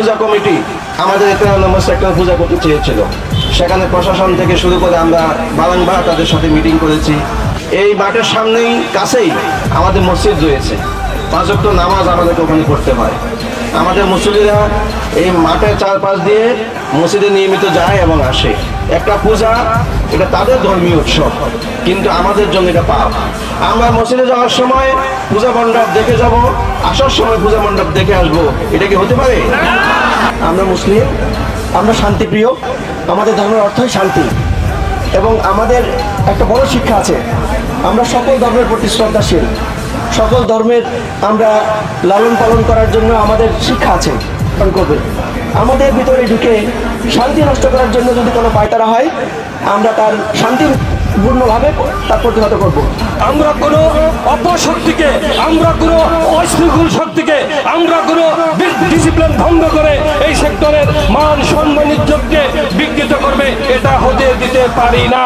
পূজা committee আমাদের এখানে নম্বর sector পূজা করতে চেয়েছিল। সেখানে প্রশাসন থেকে শুরু করে আমরা বারাংবার তাদের সাথে মিটিং করেছি। এই মাঠের সামনেই কাছেই আমাদের মসজিদ রয়েছে। পাঁচক্ত নামাজ আমাদেরকে ওখানে করতে হয়। আমাদের মুসলিরা এই মাঠের চারপাশ দিয়ে মসজিদে নিয়মিত যায় এবং আসে। একটা পূজা, এটা তাদের ধর্মীয় উৎসব, কিন্তু আমাদের জন্য এটা পাপ। আমরা মসজিদে যাওয়ার সময় পূজা মণ্ডপ দেখে যাব, আসার সময় পূজা মণ্ডপ দেখে আসব। এটা কি হতে পারে? আমরা মুসলিম, আমরা শান্তিপ্রিয়, আমাদের ধর্মের অর্থই শান্তি। এবং আমাদের একটা বড় শিক্ষা আছে, আমরা সকল ধর্মের প্রতি শ্রদ্ধাশীল। সকল ধর্মের আমরা লালন পালন করার জন্য আমাদের শিক্ষা আছে। পালন করবে। আমাদের ভিতরে ঢুকে শান্তি নষ্ট করার জন্য যদি কোনো পায়তারা হয়, আমরা তার শান্তিপূর্ণভাবে তার প্রতিহত করব। আমরা কোনো অপশক্তিকে, আমরা কোনো অশৃঙ্খল শক্তিকে, আমরা কোনো ডিসিপ্লিন ভঙ্গ করে এই সেক্টরের মান, সম্মান, ইজ্জতকে বিকৃত করবে, এটা হতে দিতে পারি না।